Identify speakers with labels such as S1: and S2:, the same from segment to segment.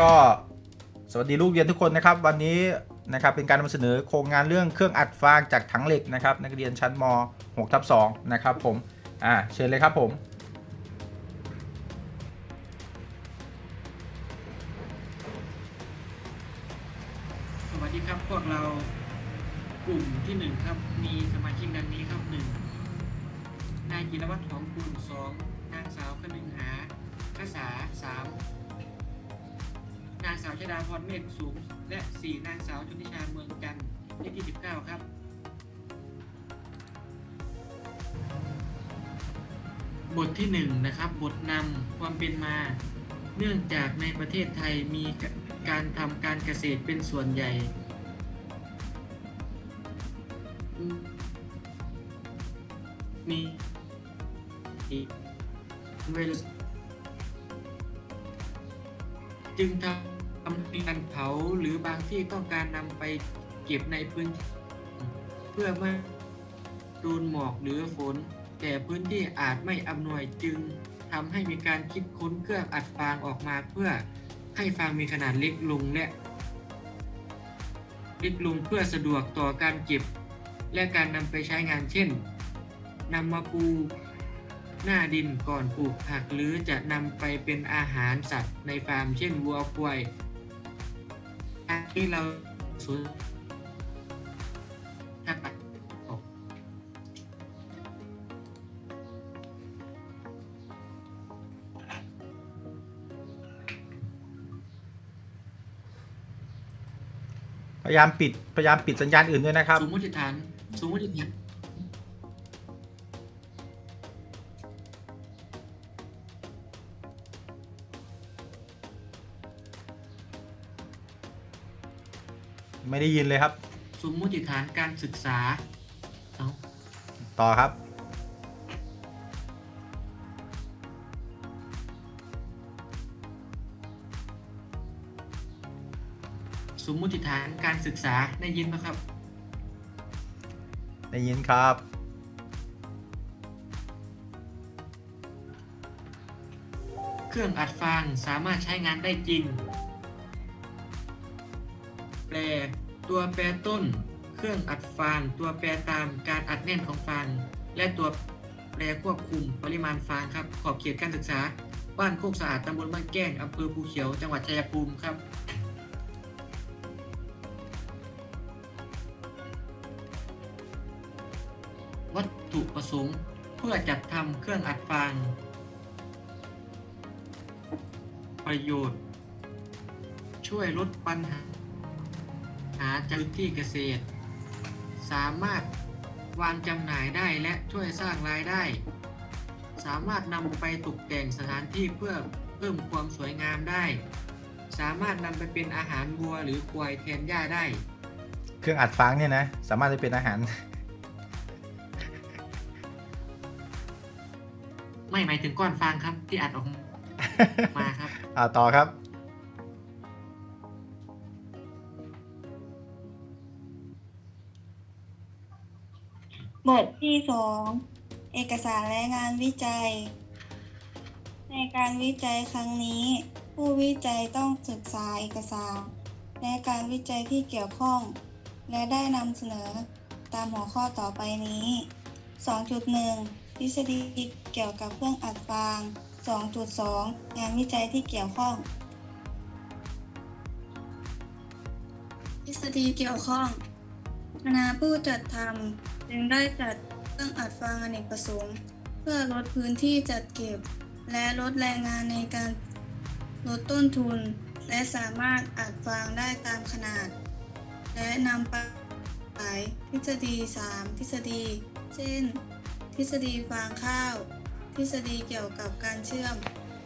S1: ก็สวัสดีลูกเรียนทุกคนนะครับ วันนี้นะครับเป็นการนำเสนอโครงงานเรื่องเครื่องอัดฟางจากถังเหล็กนะครับ นักเรียนชั้นม6ทับ2นะครับผมอ่าเชิญเลยครับผม
S2: สวัสดีครับพวกเรากลุ่มที่หนึ่งครับ มีสมาชิกดังนี้ครับหนึ่งนายจิรวัตรหอมกุลสองนางสาวคนึงหาคษาสาม สาวชดาพรเมฆสูง และสี่นางสาวชนิชาเมืองจันทร์เลขที่สิบเก้าครับ บทที่หนึ่งนะครับ บทนำความเป็นมา เนื่องจากในประเทศไทยมีการทำการเกษตรเป็นส่วนใหญ่มีเวลจึงทำ การเผาหรือบางที่ต้องการนำไปเก็บในพื้นเพื่อไม่โดนหมอกหรือฝน แต่พื้นที่อาจไม่อำนวยจึงทำให้มีการคิดค้นเครื่องอัดฟางออกมาเพื่อให้ฟางมีขนาดเล็กลงและเล็กลงเพื่อสะดวกต่อการเก็บ และการนำไปใช้งานเช่นนำมาปูหน้าดินก่อนปลูกผักหรือจะนำไปเป็นอาหารสัตว์ในฟาร์มเช่นวัวควาย ที่เราสูญถ้าตัดออก
S1: พยายามปิดพยายามปิดสัญญาณอื่นด้วยนะครับ
S2: สมมติฐานสมมติฐาน
S1: ไม่ได้ยินเลยครับ
S2: สมมติฐานการศึกษาเอา
S1: ต่อครับ
S2: สมมติฐานการศึกษาได้ยินไหมครับ
S1: ได้ยินครับ
S2: เครื่องอัดฟางสามารถใช้งานได้จริง แปล ตัวแปรต้น เครื่องอัดฟางตัวแปรตามการอัดแน่นของฟางและตัวแปรควบคุมปริมาณฟางครับ ขอบเขตการศึกษา บ้านโคกสะอาดตำบลบ้านแก้งอำเภอภูเขียว จังหวัดชัยภูมิครับวัตถุประสงค์เพื่อจัดทำเครื่องอัดฟาง ประโยชน์ ช่วยลดปัญหา หาจากที่เกษตร สามารถวางจำหน่ายได้และช่วยสร้างรายได้ สามารถนำไปตกแต่งสถานที่เพื่อเพิ่มความสวยงามได้ สามารถนำไปเป็นอาหารวัวหรือควายแทนหญ้าได้
S1: เครื่องอัดฟางเนี่ยนะ สามารถจะเป็นอาหาร
S2: ไม่หมายถึงก้อนฟางครับที่อัดออกมาครับ
S1: อ่าต่อครับ
S3: บทที่สองเอกสารและงานวิจัย ในการวิจัยครั้งนี้ ผู้วิจัยต้องศึกษาเอกสาร และการวิจัยที่เกี่ยวข้อง และได้นำเสนอตามหัวข้อต่อไปนี้ 2.1 ทฤษฎีเกี่ยวกับเครื่องอัดฟาง 2.2 งานวิจัยที่เกี่ยวข้อง ทฤษฎีเกี่ยวข้องคณะผู้จัดทำ จึงได้จัดเครื่องอัดฟางอเนกประสงค์ เพื่อลดพื้นที่จัดเก็บ และลดแรงงานในการลดต้นทุน และสามารถอัดฟางได้ตามขนาด และนำไปขายทฤษฎี 3 ทฤษฎี เช่น ทฤษฎีฟางข้าว ทฤษฎีเกี่ยวกับการเชื่อม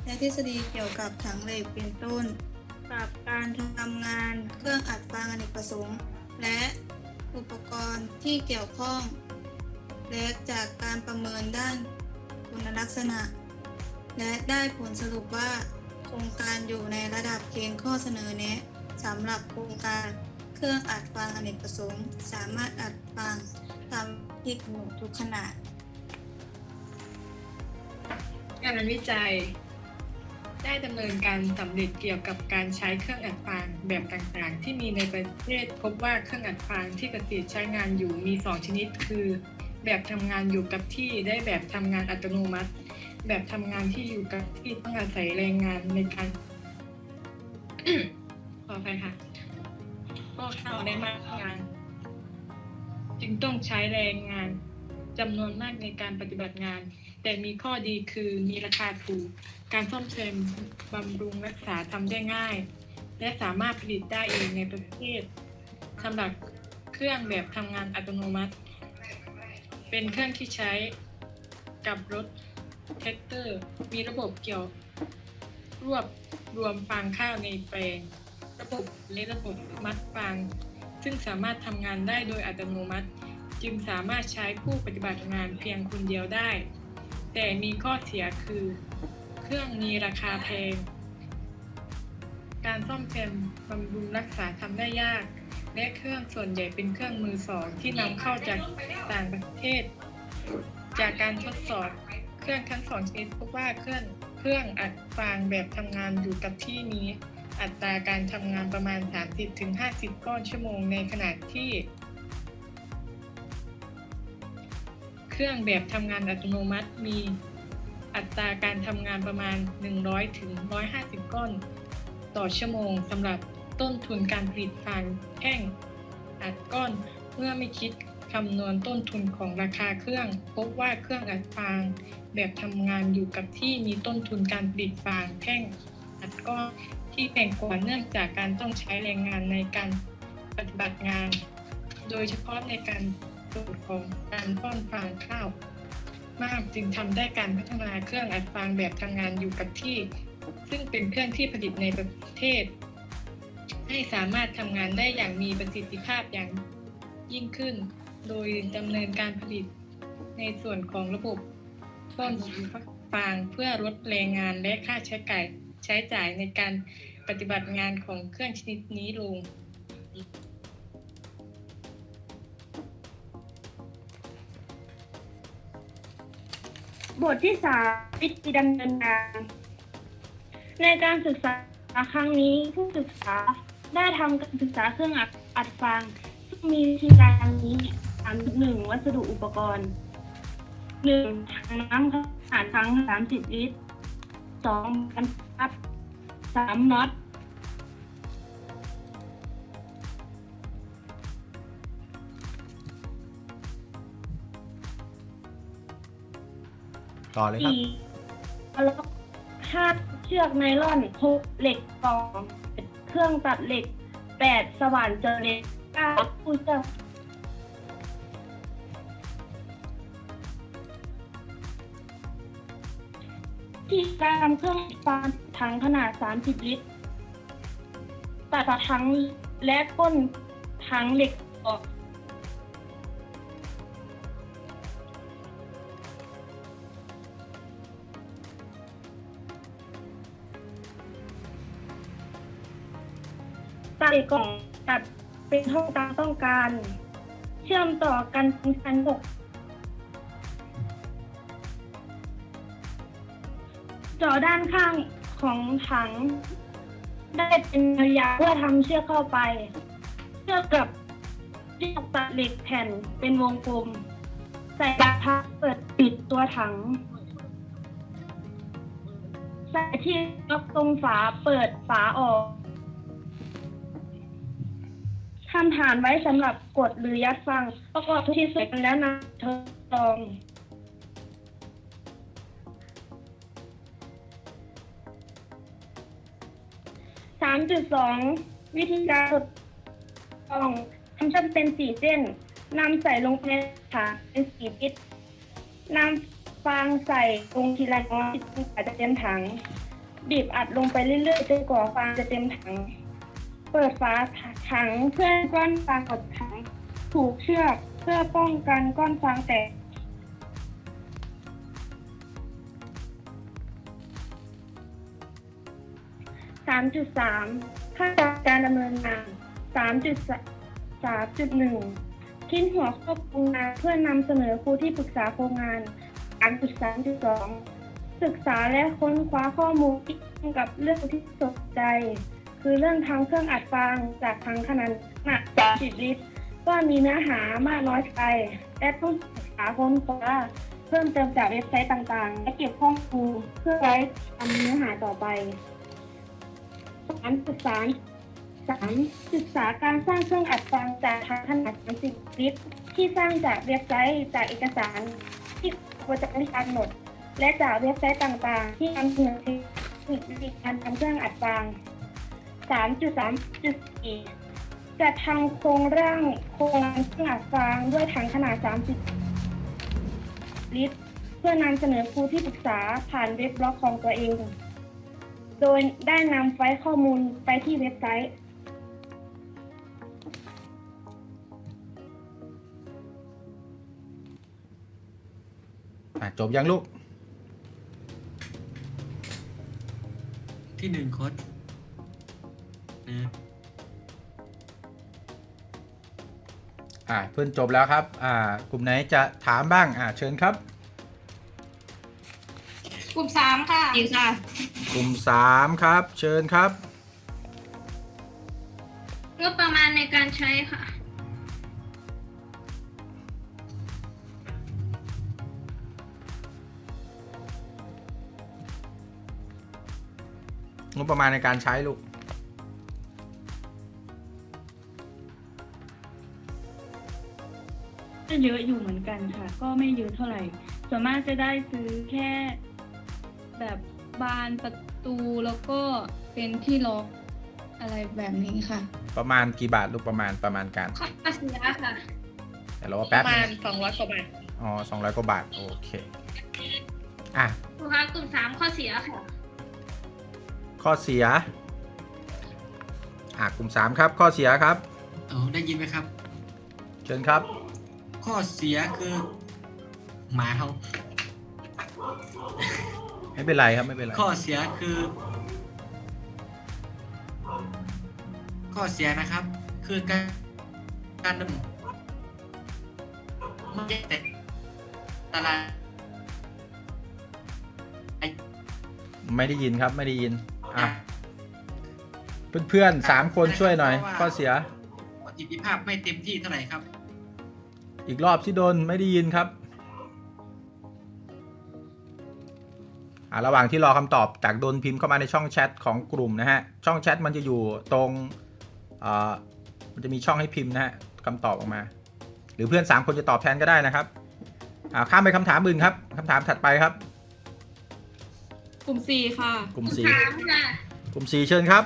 S3: และทฤษฎีเกี่ยวกับถังเหล็กเป็นต้นกับการทำงานเครื่องอัดฟางอเนกประสงค์ และ อุปกรณ์ที่เกี่ยวข้อง และจากการประเมินด้านคุณลักษณะ และได้ผลสรุปว่า โครงการอยู่ในระดับเกณฑ์ข้อเสนอแนะสำหรับโครงการเครื่องอัดฟางอเนกประสงค์ สามารถอัดฟางตามที่กำหนดทุกขนาด
S4: งานวิจัย ได้ดำเนินการสำเร็จเกี่ยวกับการใช้เครื่องอัดฟางแบบต่างๆ ที่มีในประเทศพบว่าเครื่องอัดฟางที่เกษตรใช้งานอยู่มี 2 ชนิด คือ แบบทำงานอยู่กับที่ได้แบบทำงานอัตโนมัติ แบบทำงานที่อยู่กับที่ต้องอาศัยแรงงานในการขออภัยค่ะก็เข้าได้มากงาน จึงต้องใช้แรงงานจำนวนมากในการปฏิบัติงาน แต่มีข้อดีคือมีราคาถูก การซ่อมแซมบำรุงรักษาทำได้ง่าย และสามารถผลิตได้เองในประเทศสำหรับเครื่องแบบทำงานอัตโนมัติ เป็นเครื่องที่ใช้กับรถแท็กเตอร์ มีระบบเกี่ยว รวบรวมฟางข้าวในแปลง ระบบและระบบมัดฟาง ซึ่งสามารถทำงานได้โดยอัตโนมัติ จึงสามารถใช้ผู้ปฏิบัติงานเพียงคนเดียวได้ แต่มีข้อเสียคือ เครื่องมีราคาแพง การซ่อมแซมบำรุงรักษาทำได้ยาก และเครื่องส่วนใหญ่เป็นเครื่องมือสองที่นำเข้าจากต่างประเทศ จากการทดสอบเครื่องทั้งสองชนิดพบว่าเครื่องเครื่องอัดฟางแบบทำงานอยู่กับที่นี้ อัตราการทำงานประมาณ 30-50 ก้อนชั่วโมงในขณะที่ เครื่องแบบทำงานอัตโนมัติมีอัตราการทำงานประมาณ 100ถึง150 ก้อน ต่อชั่วโมงสำหรับต้นทุนการผลิตฟางแท่งอัดก้อนเมื่อไม่คิดคำนวณต้นทุนของราคาเครื่อง พบว่าเครื่องอัดฟางแบบทำงานอยู่กับที่มีต้นทุนการผลิตฟางแท่งอัดก้อนที่แพงกว่าเนื่องจากการต้องใช้แรงงานในการปฏิบัติงาน โดยเฉพาะในการ สูตรของการป้อนฟางข้าว มากจึงทำได้การพัฒนาเครื่องอัดฟางแบบทำงานอยู่กับที่ ซึ่งเป็นเครื่องที่ผลิตในประเทศ ให้สามารถทำงานได้อย่างมีประสิทธิภาพอย่างยิ่งขึ้น โดยดำเนินการผลิตในส่วนของระบบป้อนฟางเพื่อลดแรงงานและค่าใช้จ่ายใช้จ่ายในการปฏิบัติงานของเครื่องชนิดนี้ลง
S5: บทที่สามวิธีดำเนินงาน ในการศึกษาครั้งนี้ผู้ศึกษาได้ทำการศึกษาเครื่องอัดอัดฟางซึ่งมีวิธีการดังนี้สามหนึ่งวัสดุอุปกรณ์หนึ่งถังน้ำขนาดถังสามสิบลิตรสองบรรทัดสามน็อต
S1: ต่อเลยครับ
S5: สี่แล้วห้าเชือกไนล่อนหกเหล็กกองเครื่องตัดเหล็กแปดสว่านเจอเหล็กเก้าผู้เชือกที่การทำเครื่องฟางถังขนาด 30 ลิตร ตัดฝาถังและก้นถังเหล็กออก ตัดกล่องตัดเป็นห้องตามต้องการ เชื่อมต่อกันเป็นชั้นหกเจาะด้านข้างของถัง ได้เป็นระยะเพื่อทำเชือกเข้าไป เชือกกับเชือกตัดเหล็กแผ่นเป็นวงกลม ใส่กระทะเปิดปิดตัวถังใส่ที่ล็อกตรงฝาเปิดฝาออก ทำฐานไว้สำหรับกดหรือยัดฟัง ประกอบทุกที่สุดแล้วนำทดลองสามจุดสองวิธีการทดลองทำชั้นเป็นสี่เส้นนำใส่ลงในฐานเป็นสี่ลิตนำฟางใส่ลงทีละน้อยจนกว่าจะเต็มถัง บีบอัดลงไปเรื่อยๆจนกว่าฟางจะเต็มถัง เปิดฝาถังเพื่อก้อนฟางกจากถังผูกเชือกเพื่อป้องกันก้อนฟางแตกสามจุดสามขั้นตอนการดำเนินงานสามจุดสามจุดหนึ่งคิดหัวควบคุมงานเพื่อนำเสนอครูที่ปรึกษาโครงงานสามจุดสามจุดสองศึกษาและค้นคว้าข้อมูลที่เกี่ยวกับเรื่องที่สนใจ คือเรื่องทำเครื่องอัดฟังจากทางขนาดหนักสิบลิตรว่ามีเนื้อหามากน้อยไปและต้องศึกษาค้นคว้าเพิ่มเติมจากเว็บไซต์ต่างๆ และเก็บข้อมูลเพื่อไว้ทำเนื้อหาต่อไปสามศึกษาสามศึกษาการสร้างเครื่องอัดฟังจากทางขนาด30ลิตรที่สร้างจากเว็บไซต์จากเอกสาร ที่ควรจะมีการกำหนด และจากเว็บไซต์ต่างๆ ที่นำเสนอเทคนิคการทำเครื่องอัดฟัง 3.3.4จัดทำโครงร่างโครงงานเครื่องอัดฟังด้วยถังขนาด 30 ลิตร เพื่อนำเสนอครูที่ปรึกษาผ่านเว็บบล็อกของตัวเอง โดยได้นำไฟล์ข้อมูลไปที่เว็บไซต์
S1: อะจบยังลูก
S2: ที่หนึ่งโค้ดนะ
S1: อ่าเพื่อนจบแล้วครับ อ่ากลุ่มไหนจะถามบ้าง อ่าเชิญครับ
S6: กลุ่มสามค่ะดีค่ะ
S1: กลุ่ม3ครับ เชิญครับ
S6: งบประมาณในการใช้ค่ะ
S1: งบประมาณในการใช้ลูก
S7: ก็เยอะอยู่เหมือนกันค่ะ ก็ไม่เยอะเท่าไหร่ ส่วนมากจะได้ซื้อแค่แบบบานประตูแล้วก็เป็นที่ล็อกอะไรแบบนี้ค่ะ
S1: ประมาณกี่บาทลูกประมาณประมาณการ
S6: ข้อเสียค่ะ
S1: แต่เราว่า
S4: ป
S1: แป๊บ
S4: ระมาณ
S1: นึง
S4: สองร้อยกว่าบาท
S1: อ๋อสองร้อยกว่าบาท โอเค อะ
S6: ครูคะกลุ่มสามข้อเสียค่ะ
S1: ข้อเสีย อะกลุ่ม3ครับ ข้อเสียครับ
S2: เอาได้ยินไหมครับ
S1: เชิญครับ
S2: ข้อเสียคือหมาเขา
S1: ไม่เป็นไรครับไม่เป็นไร
S2: ข้อเสียคือ ข้อเสียนะครับ คือการการดำไม่ใช่แต่ตลาด
S1: ไม่ได้ยินครับไม่ได้ยินอะเพื่อนๆสามคนช่วยหน่อย ข้อเสีย
S2: ประสิทธิภาพไม่เต็มที่เท่าไหร่ครับ
S1: อีกรอบที่โดนไม่ได้ยินครับอ่าระหว่างที่รอคำตอบจากโดนพิมพ์เข้ามาในช่องแชทของกลุ่มนะฮะ ช่องแชทมันจะอยู่ตรงอ่ามันจะมีช่องให้พิมพ์นะฮะคำตอบออกมา หรือเพื่อน 3 คนจะตอบแทนก็ได้นะครับอ่าข้ามไปคำถามอื่นครับคำถามถัดไปครับ
S8: กลุ่ม 4 ค่ะ
S1: กลุ่ม
S6: กลุ่ม
S1: สี
S6: สามค่ะ
S1: กลุ่มสีเชิญครับ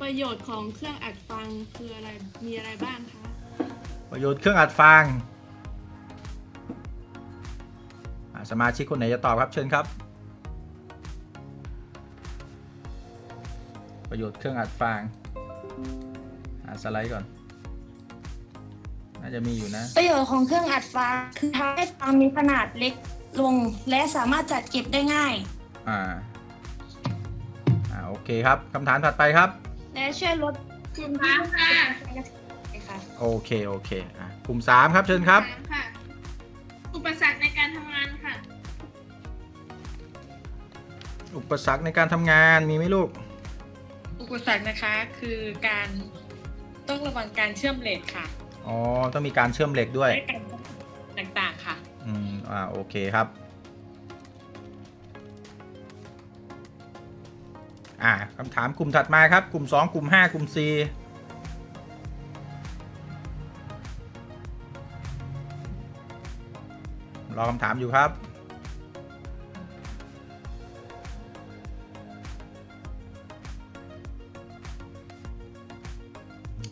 S8: ประโยชน์ของเครื่องอัดฟังคืออะไร มีอะไรบ้างคะ
S1: ประโยชน์เครื่องอัดฟังอ่าสมาชิกคนไหนจะตอบครับเชิญครับ ประโยชน์เครื่องอัดฟังอ่าสไลด์ก่อน น่าจะมีอยู่นะ
S5: ประโยชน์ของเครื่องอัดฟังคือทำให้ฟังมีขนาดเล็กลงและสามารถจัดเก็บได้ง่าย
S1: อ่า อ่าโอเคครับคำถามถัดไปครับ
S5: และช่วยลด
S6: กลุ่มสามค่ะ
S5: ค่ะ
S1: โอเคโอเคอ่ากลุ่ม3ครับเชิญครับ
S6: สามค่ะ อุปสรรคในการทำงานค่ะ
S1: อุปสรรคในการทำงานมีไหมลูก
S4: อุปสรรคนะคะคือการต้องระวังการเชื่อมเหล็กค่ะ
S1: อ๋อ ต้องมีการเชื่อมเหล็กด้วย
S4: และการต่างๆค่ะ
S1: อืม อ่า โอเคครับ อ่าคำถามกลุ่มถัดมาครับ กลุ่ม 2 กลุ่ม 5 กลุ่ม 4 รอคำถามอยู่ครับ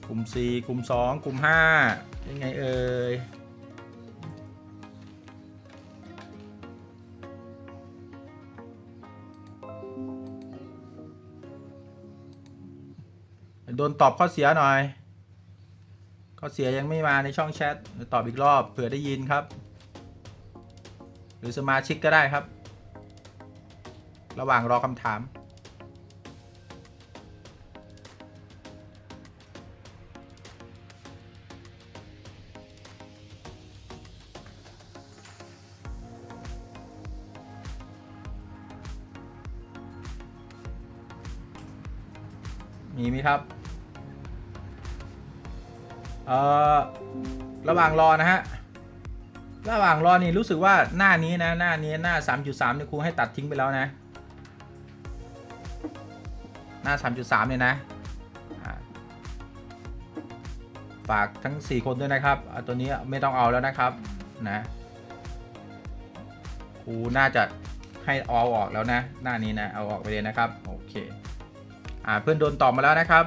S1: กลุ่ม 4 กลุ่ม 2 กลุ่ม 5 ยังไงเอ่ย โดนตอบข้อเสียหน่อย ข้อเสียยังไม่มาในช่องแชท ตอบอีกรอบเผื่อได้ยินครับ หรือสมาชิกก็ได้ครับ ระหว่างรอคำถาม มีไหมครับ เอ่อ ระหว่างรอนะฮะ ระหว่างรอนี่รู้สึกว่าหน้านี้นะ หน้านี้หน้า 3.3เนี่ยครูให้ตัดทิ้งไปแล้วนะ หน้า 3.3 เนี่ยนะฝากทั้ง 4 คนด้วยนะครับ ตัวนี้ไม่ต้องเอาแล้วนะครับนะครูน่าจะให้เอาออกแล้วนะ หน้านี้นะเอาออกไปเลยนะครับโอเคอ่าเพื่อนโดนตอบมาแล้วนะครับ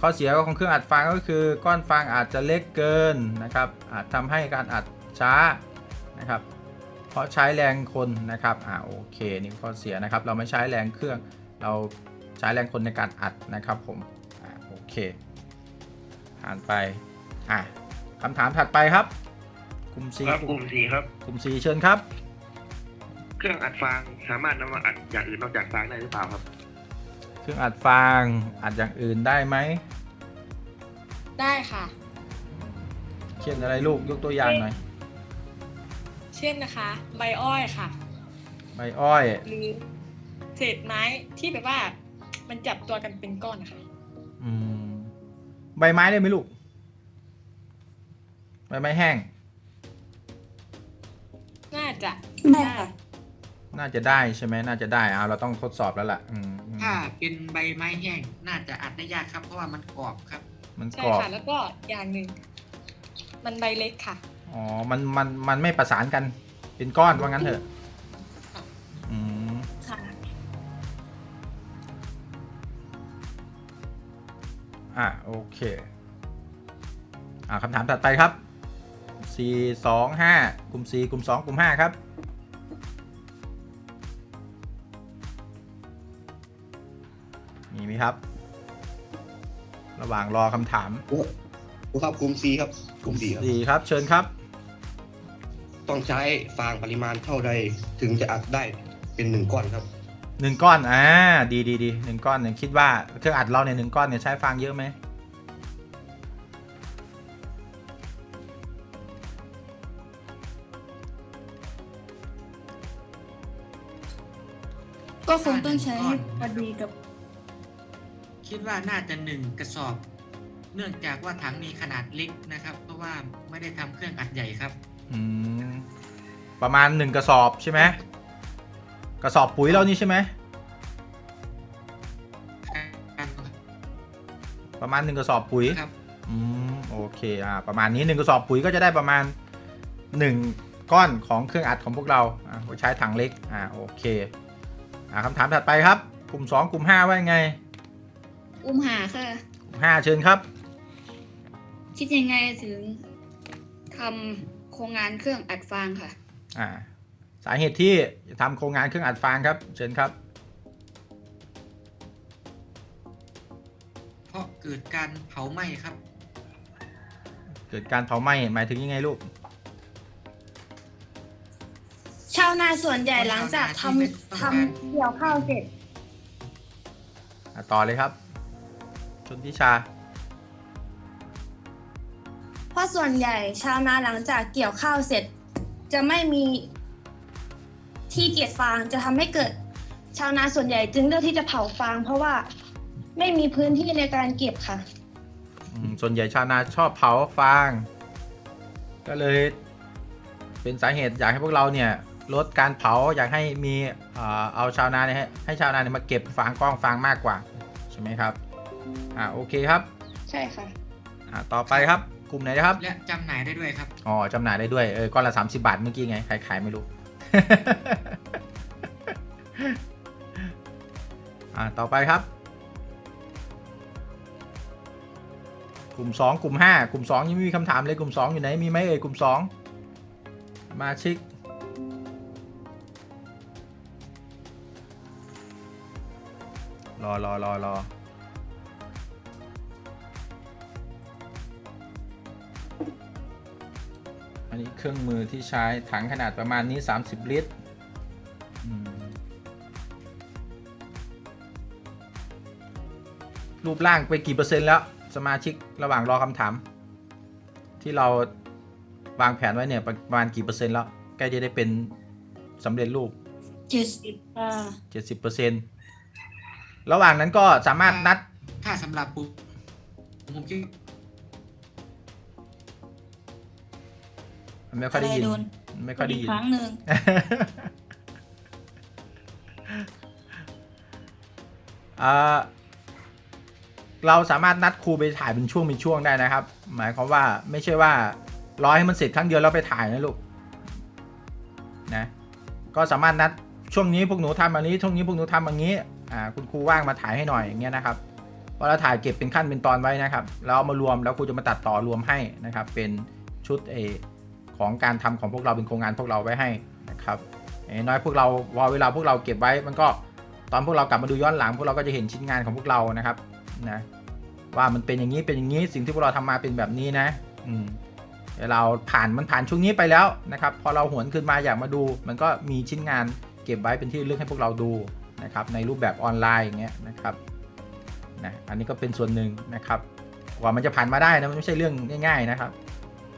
S1: ข้อเสียของเครื่องอัดฟังก็คือก้อนฟังอาจจะเล็กเกินนะครับ อาจทำให้การอัดช้านะครับ เพราะใช้แรงคนนะครับอ่าโอเคนี่ข้อเสียนะครับ เราไม่ใช้แรงเครื่อง เราใช้แรงคนในการอัดนะครับผมอ่าโอเคผ่านไปอ่าคำถามถัดไปครับกลุ่ม C
S9: ครับกลุ่มสี่ครับ
S1: กลุ่ม C เชิญครับ
S9: เครื่องอัดฟางสามารถนำมาอัดอย่างอื่นนอกจากฟางได้หรือเปล่าครับ
S1: เครื่องอัดฟางอัดอย่างอื่นได้ไหม
S8: ได้ค่ะ
S1: เช่นอะไรลูกยกตัวอย่างหน่อย
S8: เช่นนะคะ ใบอ้อยค่ะ
S1: ใบอ้อย
S8: หรือเศษไม้ที่แบบว่า มันจับตัวกันเป็นก้อนนะคะ
S1: อืมใบไม้ได้ไหมลูกใบไม้แห้ง
S8: น่าจะ
S3: ได้ค่ะ
S1: น่าจะได้ใช่ไหมน่าจะได้เอาเราต้องทดสอบแล้วล่ะอืมอืม
S2: ถ้าเป็นใบไม้แห้งน่าจะอัดได้ยากครับเพราะว่ามันกรอบครับ
S1: มัน
S8: ใช่
S1: กรอบ
S8: ค่ะ แล้วก็อย่างหนึ่งมันใบเล็กค่ะ
S1: อ๋อมันมันมันไม่ประสานกันเป็นก้อนว่างั้นเถอะอืม
S8: ค่ะ
S1: อะโอเค อ่าคำถามถัดไปครับ 4 2 5กลุ่ม 4 กลุ่ม 2 กลุ่ม 5 ครับ ครับ ระหว่างรอคำถาม
S10: ครูครับกลุ่ม C ครับกลุ่ม C ครับ
S1: 4ครับ เชิญครับ
S10: ต้องใช้ฟางปริมาณเท่าใดถึงจะอัดได้เป็นหนึ่งก้อนครับ
S1: หนึ่งก้อน อ่า ดีดีดีหนึ่งก้อนเนี่ยคิดว่าเครื่องอัดเราเนี่ยหนึ่งก้อนเนี่ยใช้ฟางเยอะไหม
S3: ก็คงต้องใช้ให้พอดีกับ
S2: คิดว่าน่าจะหนึ่งกระสอบ เนื่องจากว่าถังมีขนาดเล็กนะครับ เพราะว่าไม่ได้ทำเครื่องอัดใหญ่ครับ
S1: อืมประมาณหนึ่งกระสอบใช่ไหมกระสอบปุ๋ยเรานี่ใช่ไหมประมาณหนึ่งกระสอบปุ๋ย
S2: ครับ
S1: อืมโอเคอ่าประมาณนี้หนึ่งกระสอบปุ๋ยก็จะได้ประมาณหนึ่งก้อนของเครื่องอัดของพวกเราอ่าใช้ถังเล็กอ่าโอเคอ่าคำถามถัดไปครับ กลุ่ม 2 กลุ่ม 5 ว่ายังไง
S3: อุ้มหาค่ะ
S1: กลุ่ม5เชิญครับ
S3: คิดยังไงถึงทำโครงงานเครื่องอัดฟางค่ะ
S1: อ่า สาเหตุที่จะทำโครงงานเครื่องอัดฟางครับ เชิญครับ
S2: เพราะเกิดการเผาไหม้ครับ
S1: เกิดการเผาไหม้หมายถึงยังไงลูก
S5: ชาวนาส่วนใหญ่หลังจากทำทำเกี่ยวข้าวเสร็จ
S1: อะต่อเลยครับช นทิชา
S5: เพราะส่วนใหญ่ชาวนาหลังจากเกี่ยวข้าวเสร็จ จะไม่มีที่เก็บฟางจะทำให้เกิด ชาวนาส่วนใหญ่จึงเลือกที่จะเผาฟาง เพราะว่าไม่มีพื้นที่ในการเก็บค่ะ
S1: อืมส่วนใหญ่ชาวนาชอบเผาฟาง ก็เลย เป็นสาเหตุอยากให้พวกเราเนี่ยลดการเผาอยากให้มีเอ่อเอาชาวนาเนี่ยให้ให้ชาวนาเนี่ยมาเก็บฟางกล้องฟางมากกว่า ใช่ไหมครับ อ่าโอเคครับ
S5: ใช่ค่ะ
S1: อ่าต่อไปครับกลุ่มไหนนะครับ
S2: และจำหน่ายได้ด้วยครับ
S1: อ๋อจำหน่ายได้ด้วยเออก้อนละ 30 บาทเมื่อกี้ไงใครขายไม่รู้ อ่าต่อไปครับ กลุ่ม 2 กลุ่ม 5 กลุ่ม 2 ยังไม่มีคำถามเลยกลุ่ม 2 อยู่ไหนมีไหมเอ่ยกลุ่ม2สมาชิกรอรอรอรอ อันนี้เครื่องมือที่ใช้ถังขนาดประมาณนี้ 30 ลิตรอืมรูปร่างไปกี่เปอร์เซ็นต์แล้ว สมาชิกระหว่างรอคำถาม ที่เราวางแผนไว้เนี่ยประมาณกี่เปอร์เซ็นต์แล้ว ใกล้จะได้เป็นสำเร็จรูป
S3: เจ็ดสิบค่ะ
S1: 70เปอร์เซ็นต์ระหว่างนั้นก็สามารถนัด
S2: ถ้าสำหรับผมผมคิด
S1: ไม่ค่อยได้ยิน
S3: อะไรโดน
S1: ไม่ค่อยได้
S3: อีก
S1: ยิน
S3: ครั้งหนึ่ง
S1: อ่าเราสามารถนัดครูไปถ่ายเป็นช่วงเป็นช่วงได้นะครับ หมายความว่าไม่ใช่ว่ารอให้มันเสร็จครั้งเดียวแล้วไปถ่ายนะลูกนะก็สามารถนัดช่วงนี้พวกหนูทำอันนี้ช่วงนี้พวกหนูทำอย่างนี้อ่าคุณครูว่างมาถ่ายให้หน่อยอย่างเงี้ยนะครับเพราะเราถ่ายเก็บเป็นขั้นเป็นตอนไว้นะครับแล้วเอามารวมแล้วครูจะมาตัดต่อรวมให้นะครับ เป็นชุดเออ ของการทำของพวกเราเป็นโครงงานพวกเราไว้ให้นะครับอย่างน้อยพวกเราพอเวลาพวกเราเก็บไว้ มันก็ตอนพวกเรากลับมาดูย้อนหลัง พวกเราก็จะเห็นชิ้นงานของพวกเรานะครับนะว่ามันเป็นอย่างนี้เป็นอย่างนี้สิ่งที่พวกเราทำมาเป็นแบบนี้นะ อืมเราผ่านมันผ่านช่วงนี้ไปแล้วนะครับ พอเราหวนขึ้นมาอยากมาดู มันก็มีชิ้นงานเก็บไว้เป็นที่ระลึกให้พวกเราดูนะครับ ในรูปแบบออนไลน์อย่างเงี้ยนะครับนะอันนี้ก็เป็นส่วนหนึ่งนะครับกว่ามันจะผ่านมาได้นะมันไม่ใช่เรื่องง่าย ๆนะครับ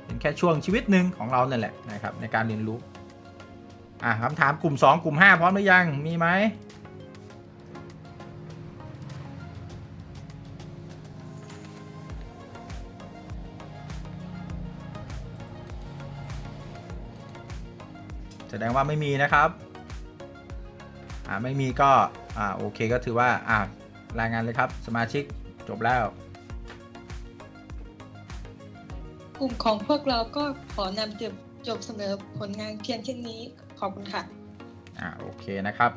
S1: เป็นแค่ช่วงชีวิตหนึ่งของเราเนั่นแหละนะครับในการเรียนรู้อะคำถามกลุ่ม 2 กลุ่ม 5 พร้อมหรือยังมีไหมแสดงว่าไม่มีนะครับอ่าไม่มีก็อ่าโอเคก็ถือว่าอ่ารายงานเลยครับสมาชิกจบแล้ว
S11: กลุ่มของพวกเราก็ขอนำจบจบเสนอผลงานเพียงแค่นี้ขอบคุณค่ะ
S1: อ่าโอเคนะครับ